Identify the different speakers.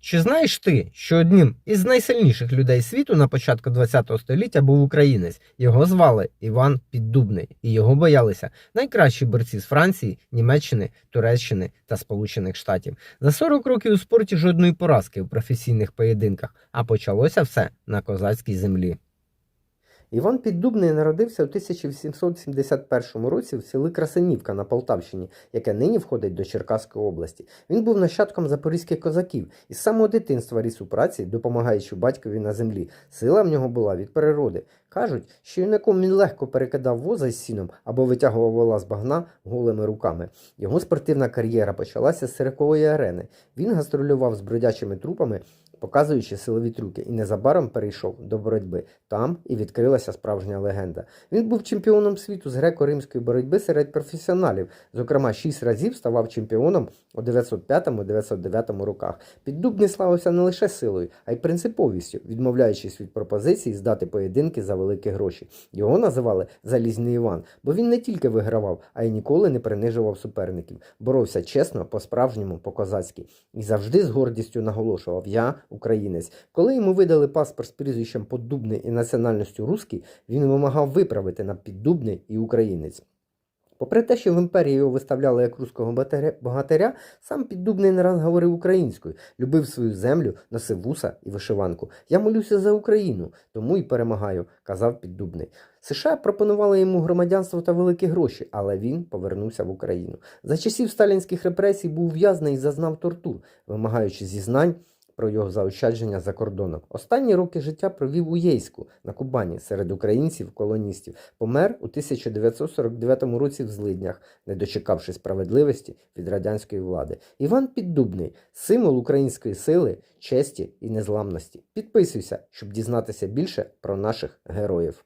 Speaker 1: Чи знаєш ти, що одним із найсильніших людей світу на початку ХХ століття був українець? Його звали Іван Піддубний, і його боялися найкращі борці з Франції, Німеччини, Туреччини та Сполучених Штатів. За 40 років у спорті жодної поразки у професійних поєдинках, а почалося все на козацькій землі. Іван Піддубний народився у 1871 році в селі Красинівка на Полтавщині, яке нині входить до Черкаської області. Він був нащадком запорізьких козаків і з самого дитинства ріс у праці, допомагаючи батькові на землі. Сила в нього була від природи. Кажуть, що юнаком він легко перекидав воза із сіном або витягував вола з багна голими руками. Його спортивна кар'єра почалася з Сирикової арени. Він гастролював з бродячими трупами, показуючи силові трюки, і незабаром перейшов до боротьби. Там і відкрилася справжня легенда. Він був чемпіоном світу з греко-римської боротьби серед професіоналів. Зокрема, шість разів ставав чемпіоном у 905-909 роках. Піддубний славився не лише силою, а й принциповістю, відмовляючись від пропозицій здати поєдинки за великі гроші. Його називали Залізний Іван, бо він не тільки вигравав, а й ніколи не принижував суперників. Боровся чесно, по-справжньому, по-козацьки. І завжди з гордістю наголошував: Я українець. Коли йому видали паспорт з прізвищем Поддубний і національністю русський, він вимагав виправити на піддубний і українець. Попри те, що в імперії його виставляли як руського богатиря, сам піддубний не раз говорив українською, любив свою землю, носив вуса і вишиванку. Я молюся за Україну, тому і перемагаю, казав піддубний. США пропонували йому громадянство та великі гроші, але він повернувся в Україну. За часів сталінських репресій був ув'язнений і зазнав тортур, вимагаючи зізнань про його заощадження за кордоном. Останні роки життя провів у Єйську на Кубані серед українців-колоністів. Помер у 1949 році в злиднях, не дочекавши справедливості від радянської влади. Іван Піддубний символ української сили, честі і незламності. Підписуйся, щоб дізнатися більше про наших героїв.